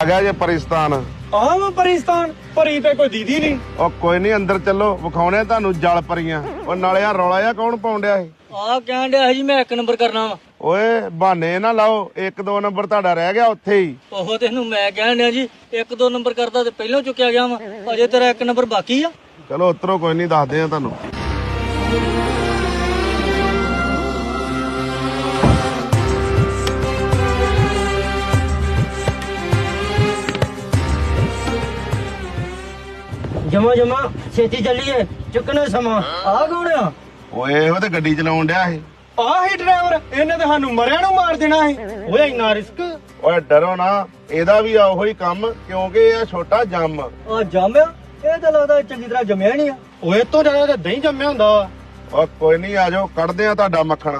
ਆ ਗਿਆ ਜੇ ਪਰਿਸਤਾਨ। ਆਹ ਵਾ ਪਰਿਸਤਾਨ ਪਰੀ ਤੇ ਕੋਈ ਦੀਦੀ ਨਹੀਂ। ਉਹ ਕੋਈ ਨਹੀਂ ਅੰਦਰ ਚੱਲੋ ਵਿਖਾਉਣੇ ਤੁਹਾਨੂੰ ਜਲ ਪਰੀਆਂ ਉਹ ਨਾਲੇ ਆ ਰੌਲਾ ਜਿਹਾ ਕੌਣ ਪਾਉਣ ਡਿਆ ਇਹ ਆ ਕਹਿਣ ਡਿਆ ਜੀ ਮੈਂ ਇੱਕ ਨੰਬਰ ਕਰਨਾ ਵਾ। ਓਏ ਬਹਾਨੇ ਨਾ ਲਾਓ ਇੱਕ ਦੋ ਨੰਬਰ ਤੁਹਾਡਾ ਰਹਿ ਗਿਆ ਉੱਥੇ ਹੀ। ਉਹ ਤੈਨੂੰ ਮੈਂ ਕਹਿਣ ਡਿਆ ਜੀ ਇੱਕ ਦੋ ਨੰਬਰ ਕਰਦਾ ਤੇ ਪਹਿਲਾਂ ਚੁੱਕਿਆ ਗਿਆ ਵਾ ਅਜੇ ਤੇਰਾ ਇੱਕ ਨੰਬਰ ਬਾਕੀ ਆ। ਚਲੋ ਉਤਰੋ ਕੋਈ ਨਹੀਂ ਦੱਸਦੇ ਆ ਤੁਹਾਨੂੰ। ਜਮਾ ਜਮਾ ਛੇਤੀ ਚੱਲੀਏ ਚੁੱਕਣਾ ਸਮਾਂ। ਆ ਕੌਣ ਆ? ਓਏ ਉਹ ਤੇ ਗੱਡੀ ਚਲਾਉਣ ਡਿਆ ਇਹ ਆਹ ਹੀ ਡਰਾਈਵਰ ਇਹਨੇ ਤੇ ਸਾਨੂੰ ਮਰਿਆ ਨੂੰ ਮਾਰ ਦੇਣਾ ਸੀ। ਓਏ ਇੰਨਾ ਰਿਸਕ ਓਏ ਡਰੋ ਨਾ ਇਹਦਾ ਵੀ ਆ ਉਹੀ ਕੰਮ ਕਿਉਂਕਿ ਇਹ ਛੋਟਾ ਜੰਮ। ਆ? ਜੰਮਿਆ ਇਹ ਤਾਂ ਲੱਗਦਾ ਚੰਗੀ ਤਰ੍ਹਾਂ ਜੰਮਿਆ ਨਹੀਂ ਆ। ਓਏ ਤੋਂ ਜ਼ਿਆਦਾ ਤਾਂ ਦਹੀਂ ਜੰਮਿਆ ਹੁੰਦਾ। ਵਾ ਓ ਕੋਈ ਨਹੀਂ ਆਜੋ ਕੱਢਦੇ ਆ ਤੁਹਾਡਾ ਮੱਖਣ।